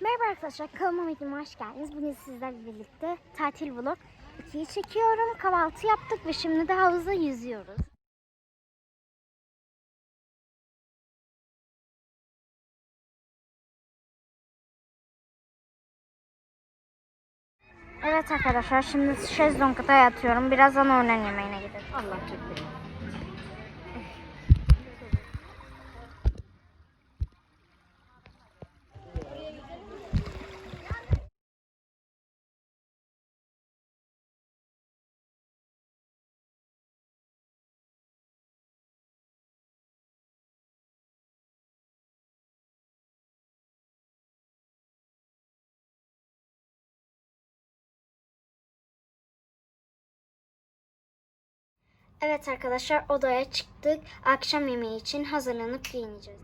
Merhaba arkadaşlar, kanalıma videoma hoş geldiniz. Bugün sizlerle birlikte tatil vlog 2'yi çekiyorum. Kahvaltı yaptık ve şimdi de havuzda yüzüyoruz. Evet arkadaşlar, şimdi şezlongda yatıyorum. Birazdan öğlen yemeğine gidelim. Allah çok Evet arkadaşlar odaya çıktık. Akşam yemeği için hazırlanıp giyineceğiz.